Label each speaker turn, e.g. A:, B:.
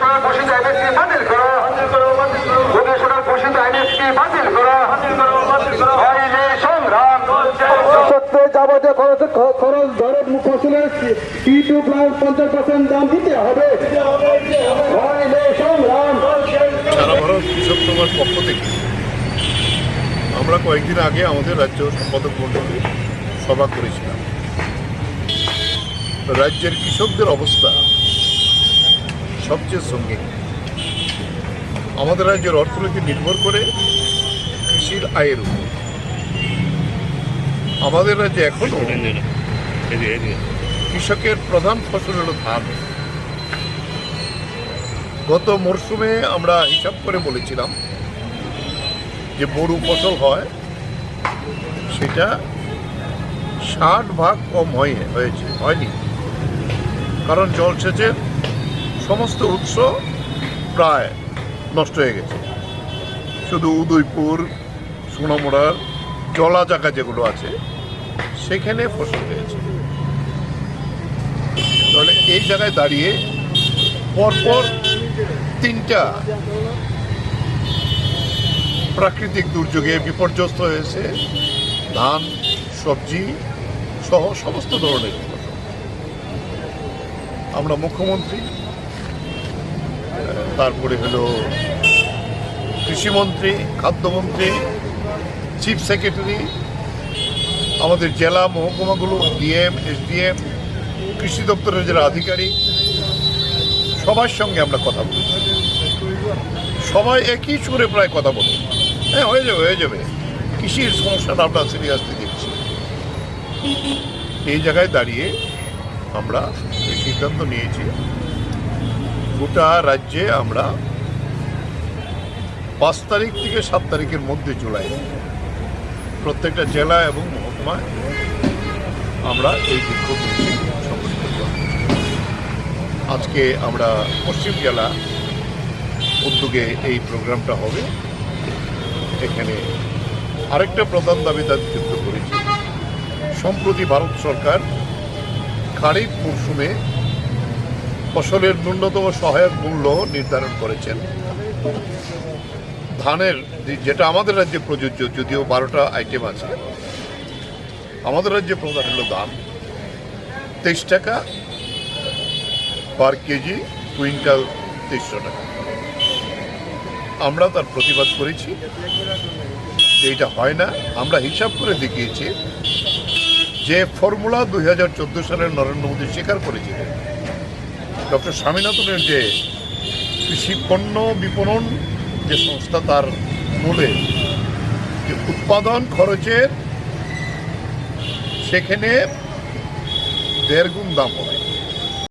A: ঘোষিত আইনএসকে বাতিল করো। গবেষণার ঘোষিত আইনএসকে বাতিল করো। সংগ্রাম।
B: সত্ত্বে যাবতীয় খরচ ফসলের টি টু প্লাস পঞ্চাশ পার্সেন্ট দাম দিতে হবে। সংগ্রাম।
C: সারা ভারত কৃষক সভার পক্ষ থেকে। আমরা কয়েকদিন আগে আমাদের রাজ্য সম্পাদক মণ্ডলী সভা করেছিলাম। রাজ্যের কৃষকদের অবস্থা সবচেয়ে সঙ্গে। আমাদের রাজ্যের অর্থনীতি নির্ভর করে কৃষির আয়ের উপর। আমাদের রাজ্যে এখনও কৃষকের প্রধান ফসল হলো ধান। গত মরশুমে আমরা হিসাব করে বলেছিলাম যে বড়ু ফসল হয় সেটা ষাট ভাগ কম হয়ে হয়েছে হয়নি। কারণ জলসেচের সমস্ত উৎস প্রায় নষ্ট হয়ে গেছে। শুধু উদয়পুর সোনামুড়ার জলা জায়গা যেগুলো আছে, সেখানে ফসল হয়েছে। তাহলে এই জায়গায় দাঁড়িয়ে পরপর তিনটা প্রাকৃতিক দুর্যোগে বিপর্যস্ত হয়েছে। ধান, সবজি সহ সমস্ত ধরনের আমরা মুখ্যমন্ত্রী তারপরে হলো কৃষিমন্ত্রী, খাদ্যমন্ত্রী, চিফ সেক্রেটারি, আমাদের জেলা মহকুমাগুলো, ডিএম, এসডিএম, কৃষি দপ্তরের যারা আধিকারিক, সবার সঙ্গে আমরা কথা বলেছি। সবাই একই সুরে প্রায় কথা বলে। হ্যাঁ হয়ে যাবে হয়ে যাবে। কৃষির সমস্যাটা আমরা সিরিয়াসলি দেখছি। এই জায়গায় দাঁড়িয়ে আমরা এই সিদ্ধান্ত নিয়েছি। গোটা রাজ্যে আমরা পাঁচ তারিখ থেকে সাত তারিখের মধ্যে জুলাই প্রত্যেকটা জেলা এবং মহকুমায় আমরা এই বিক্ষোভ সংগঠিত আজকে আমরা পশ্চিম জেলা উদ্যোগে এই প্রোগ্রামটা হবে। এখানে আরেকটা প্রধান দাবি যুক্ত করেছি। সম্প্রতি ভারত সরকার খারিফ মরশুমে ফসলের ন্যূনতম সহায়ক মূল্য নির্ধারণ করেছেন। ধানের যেটা আমাদের রাজ্যে প্রযোজ্য, যদিও বারোটা আইটেম আছে। আমাদের রাজ্যে প্রধান হলো দাম তেইশ টাকা পার কেজি, কুইন্টাল তেইশশো টাকা। আমরা তার প্রতিবাদ করেছি। যে এটা হয় না। আমরা হিসাব করে দেখিয়েছি যে ফর্মুলা দুই সালের নরেন্দ্র মোদী স্বীকার করেছিলেন। ডক্টর স্বামীনাথনের যে কৃষি পণ্য বিপণন যে সংস্থা তার মূলে, যে উৎপাদন খরচের সেখানে দেড় গুণ দাম হবে